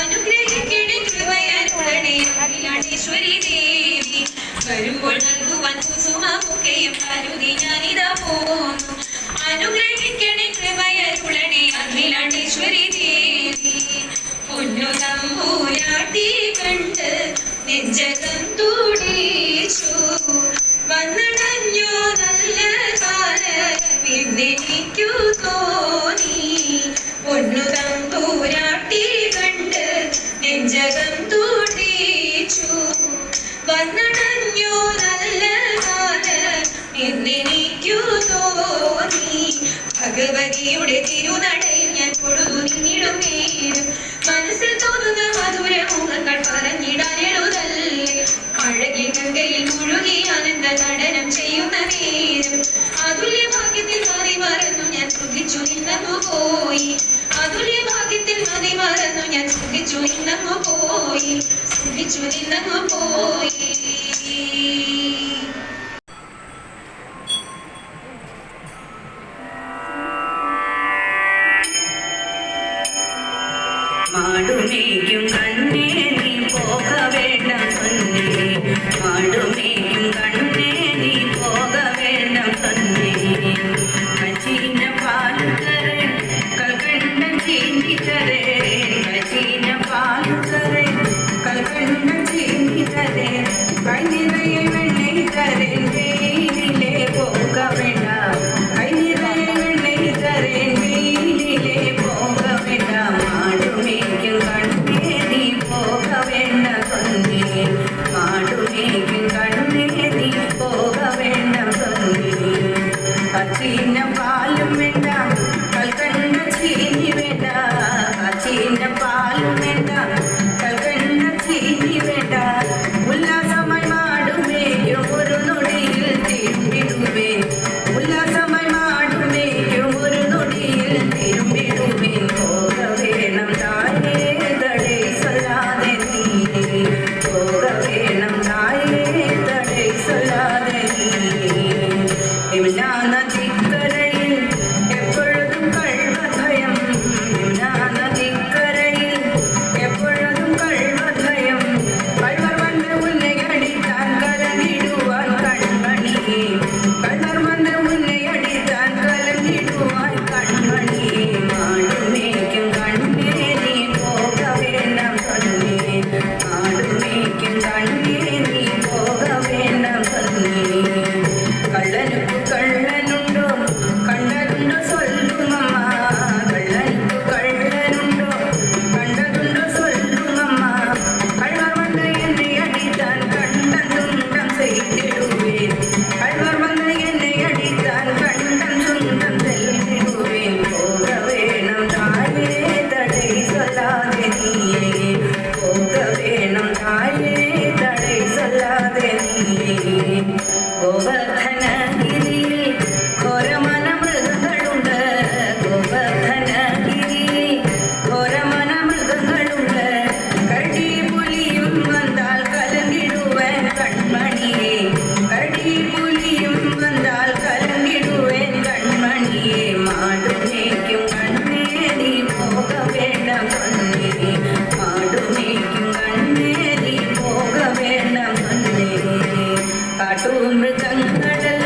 അനുഗ്രഹിക്കണേ കൃപയാണേ അഖിലാണ്ടേശ്വരി ദേവി. വരുമ്പോൾ നൽകും ഭഗവതിയുടെ തിരുനടയിൽ ഞാൻ തൊടുന്നു നിന്നിടും മനസ്സിൽ തോന്നുന്ന മധുര മുഖങ്ങൾ പറഞ്ഞിടാൻ എഴുതല്ലേ ഗംഗയിൽ മുഴുകി ആനന്ദ നടനം ചെയ്യുന്ന നേരം. അതുല്യ ഭാഗ്യത്തിൽ മതി മറന്നു ഞാൻ സുഖിച്ചു നിന്നു പോയി. അതുല്യ ഭാഗ്യത്തിൽ മതി മറന്നു ഞാൻ സുഖിച്ചു നിന്നു പോയി. സുഖിച്ചു നിന്നു പോയി. Amen. കാട്ടുമൃഗങ്ങളെ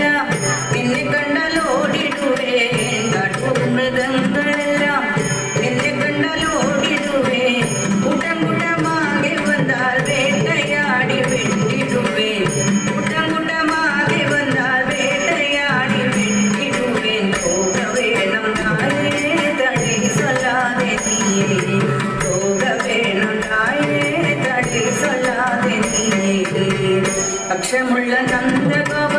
박세 물려난 데가